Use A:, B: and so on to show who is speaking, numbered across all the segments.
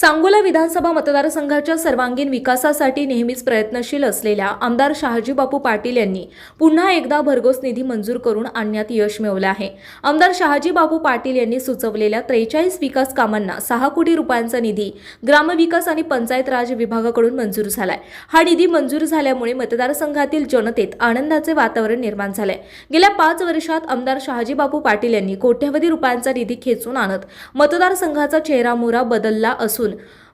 A: सांगोला विधानसभा मतदारसंघाच्या सर्वांगीण विकासासाठी नेहमीच प्रयत्नशील असलेल्या आमदार शहाजीबापू पाटील यांनी पुन्हा एकदा भरघोस निधी मंजूर करून आणण्यात यश मिळवलं आहे. आमदार शहाजीबापू पाटील यांनी सुचवलेल्या त्रेचाळीस विकास कामांना सहा कोटी रुपयांचा निधी ग्रामविकास आणि पंचायत राज विभागाकडून मंजूर झालाय. हा निधी मंजूर झाल्यामुळे मतदारसंघातील जनतेत आनंदाचे वातावरण निर्माण झालंय. गेल्या पाच वर्षात आमदार शहाजीबापू पाटील यांनी कोट्यवधी रुपयांचा निधी खेचून आणत मतदारसंघाचा चेहरामोहरा बदलला असून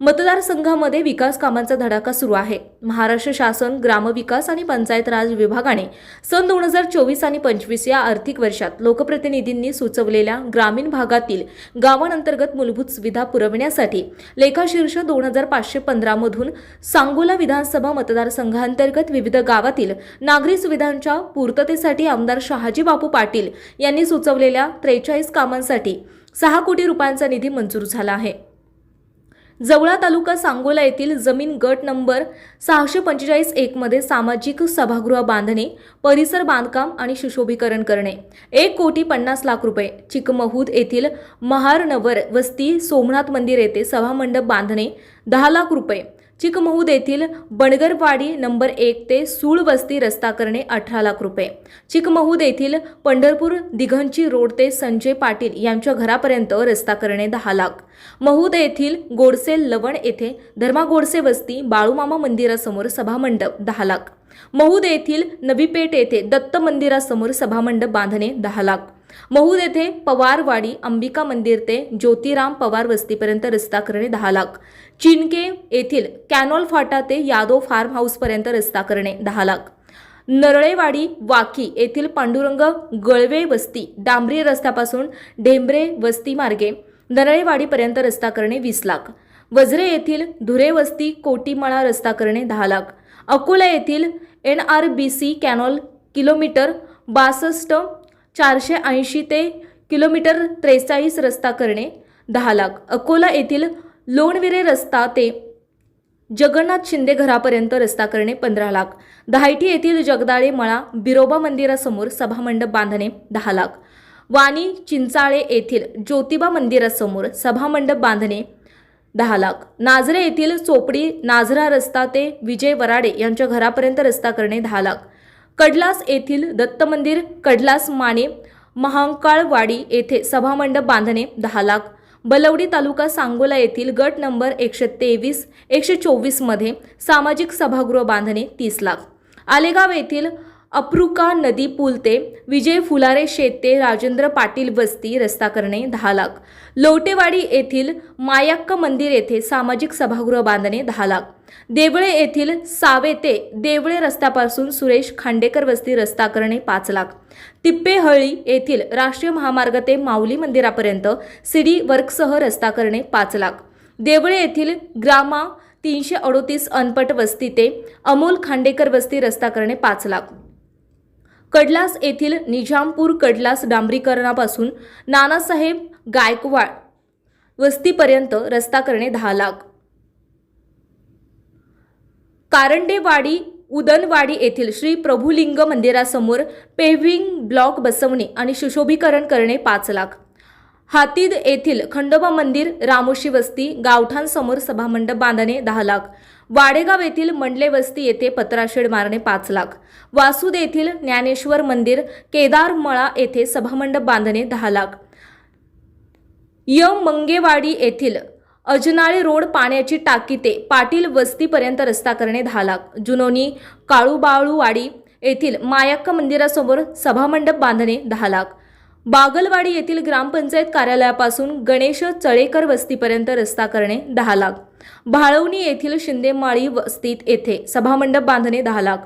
A: मतदारसंघामध्ये विकास कामांचा धडाका सुरू आहे. महाराष्ट्र शासन ग्रामविकास आणि पंचायत राज विभागाने सन दोन हजार चोवीस आणि पंचवीस या आर्थिक वर्षात लोकप्रतिनिधींनी सुचवलेल्या ग्रामीण भागातील गावांअंतर्गत मूलभूत सुविधा पुरवण्यासाठी लेखाशीर्ष दोन हजार पाचशे पंधरामधून सांगोला विधानसभा मतदारसंघांतर्गत विविध गावातील नागरी सुविधांच्या पूर्ततेसाठी आमदार शहाजी बापू पाटील यांनी सुचवलेल्या त्रेचाळीस कामांसाठी सहा कोटी रुपयांचा निधी मंजूर झाला आहे. जवळा तालुका सांगोला येथील जमीन गट नंबर सहाशे पंचेचाळीस एकमध्ये सामाजिक सभागृह बांधणे परिसर बांधकाम आणि सुशोभीकरण करणे. एक कोटी पन्नास लाख रुपये. चिकमहूद येथील महारनवर वस्ती सोमनाथ मंदिर येथे सभामंडप बांधणे दहा लाख रुपये. चिकमहूद येथील बणगरवाडी नंबर एक ते सूळ वस्ती रस्ता करणे अठरा लाख रुपये. चिकमहूद येथील पंढरपूर दिघंची रोड ते संजय पाटील यांच्या घरापर्यंत रस्ता करणे दहा लाख. महूद येथील गोडसे लवण येथे धर्मा गोडसे वस्ती बाळूमामा मंदिरासमोर सभामंडप दहा लाख. महूद येथील नवीपेठ येथे दत्त मंदिरासमोर सभामंडप बांधणे दहा लाख. महूद येथे पवारवाडी अंबिका मंदिर ते ज्योतिराम पवार वस्तीपर्यंत रस्ता करणे दहा लाख. चिनके येथील कॅनॉल फाटा ते यादव फार्म हाऊसपर्यंत रस्ता करणे दहा लाख. नरळेवाडी वाकी येथील पांडुरंग गळवे वस्ती डांबरी रस्त्यापासून ढेंबरे वस्ती मार्गे नरळेवाडीपर्यंत रस्ता करणे वीस लाख. वज्रे येथील धुरे वस्ती कोटीमळा रस्ता करणे दहा लाख. अकोला येथील N R B C canal kilometre बासष्ट चारशे ऐंशी ते किलोमीटर त्रेचाळीस रस्ता करणे दहा लाख. अकोला येथील लोणविरे रस्ता ते जगन्नाथ शिंदे घरापर्यंत रस्ता करणे पंधरा लाख. दहायटी येथील जगदाळे मळा बिरोबा मंदिरासमोर सभामंडप बांधणे दहा लाख. वाणी चिंचाळे येथील ज्योतिबा मंदिरासमोर सभामंडप बांधणे दहा लाख. नाझरे येथील चोपडी नाझरा रस्ता ते विजय वराडे यांच्या घरापर्यंत रस्ता करणे दहा लाख. कडलास येथील दत्त मंदिर कडलास माने महांकाळवाडी येथे सभामंडप बांधणे दहा लाख. बलवडी तालुका सांगोला येथील गट नंबर एकशे तेवीस एकशे चोवीसमध्ये सामाजिक सभागृह बांधणे तीस लाख. आलेगाव येथील अप्रुका नदी पूल ते विजय फुलारे शेत ते राजेंद्र पाटील वस्ती रस्ता करणे दहा लाख. लोटेवाडी येथील मायाक्क मंदिर येथे सामाजिक सभागृह बांधणे दहा लाख. देवळे येथील सावे ते देवळे रस्त्यापासून सुरेश खांडेकर वस्ती रस्ता करणे पाच लाख. तिप्पेहळी येथील राष्ट्रीय महामार्ग ते माऊली मंदिरापर्यंत सिडी वर्कसह रस्ता करणे पाच लाख. देवळे येथील ग्रामा तीनशे अडोतीस अनपट वस्ती ते अमोल खांडेकर वस्ती रस्ता करणे पाच लाख. कडलास येथील निजामपूर कडलास डांबरीकरणापासून नानासाहेब गायकवाड वस्तीपर्यंत रस्ता करणे दहा लाख. कारंडेवाडी उदनवाडी येथील श्री प्रभुलिंग मंदिरासमोर पेव्हिंग ब्लॉक बसवणे आणि सुशोभीकरण करणे पाच लाख. हातीद येथील खंडोबा मंदिर रामोशी वस्ती गावठाणसमोर सभामंडप बांधणे दहा लाख. वाडेगाव येथील मंडले वस्ती येथे पत्राशेड मारणे पाच लाख. वासुद येथील ज्ञानेश्वर मंदिर केदारमळा येथे सभामंडप बांधणे दहा लाख. यम मंगेवाडी येथील अजनाळे रोड पाण्याची टाकी ते पाटील वस्तीपर्यंत रस्ता करणे दहा लाख. जुनोनी काळूबाळूवाडी येथील मायक्क मंदिरासमोर सभामंडप बांधणे दहा लाख. बागलवाडी येथील ग्रामपंचायत कार्यालयापासून गणेश चळेकर वस्तीपर्यंत रस्ता करणे दहा लाख. भाळवणी येथील शिंदेमाळी वस्तीत येथे सभामंडप बांधणे दहा लाख.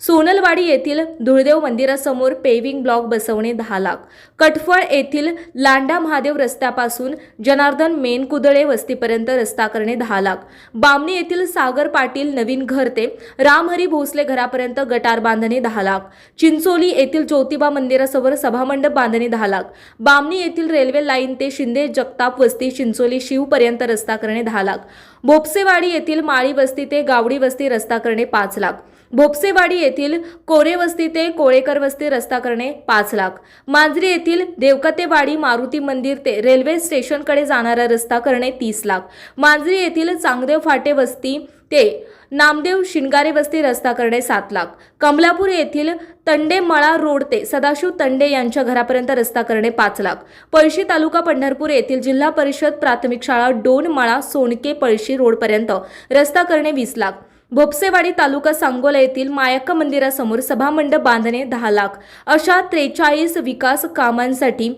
A: सोनलवाडी येथील धुळदेव मंदिरासमोर पेव्हिंग ब्लॉक बसवणे दहा लाख. कटफळ येथील लांडा महादेव रस्त्यापासून जनार्दन मेनकुदळे वस्तीपर्यंत रस्ता करणे दहा लाख. बामणी येथील सागर पाटील नवीन घर ते रामहरी भोसले घरापर्यंत गटार बांधणे दहा लाख. चिंचोली येथील ज्योतिबा मंदिरासमोर सभामंडप बांधणे दहा लाख. बामणी येथील रेल्वे लाईन ते शिंदे जगताप वस्ती चिंचोली शिवपर्यंत रस्ता करणे दहा लाख. भोपसेवाडी येथील माळी वस्ती ते गावडी वस्ती रस्ता करणे पाच लाख. भोपसेवाडी येथील कोरे वस्ती ते कोळेकर वस्ती रस्ता करणे पाच लाख. मांजरी येथील देवकतेवाडी मारुती मंदिर ते रेल्वे स्टेशनकडे जाणारा रस्ता करणे तीस लाख. मांजरी येथील चांगदेव फाटे वस्ती ते नामदेव शिंगारे वस्ती रस्ता करणे सात लाख. कमलापूर येथील तंडेमळा रोड ते सदाशिव तंडे यांच्या घरापर्यंत रस्ता करणे पाच लाख. पळशी तालुका पंढरपूर येथील जिल्हा परिषद प्राथमिक शाळा डोन मळा सोनके पळशी रोडपर्यंत रस्ता करणे वीस लाख. भोपसेवाडी तालुका सांगोला येथील मायक्का मंदिरासमोर सभामंडप बांधणे दहा लाख. अशा त्रेचाळीस विकास कामांसाठी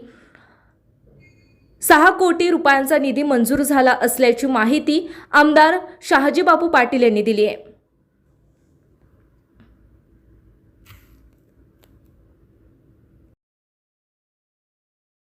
A: सहा कोटी रुपयांचा निधी मंजूर झाला असल्याची माहिती आमदार शहाजीबापू पाटील यांनी दिली आहे.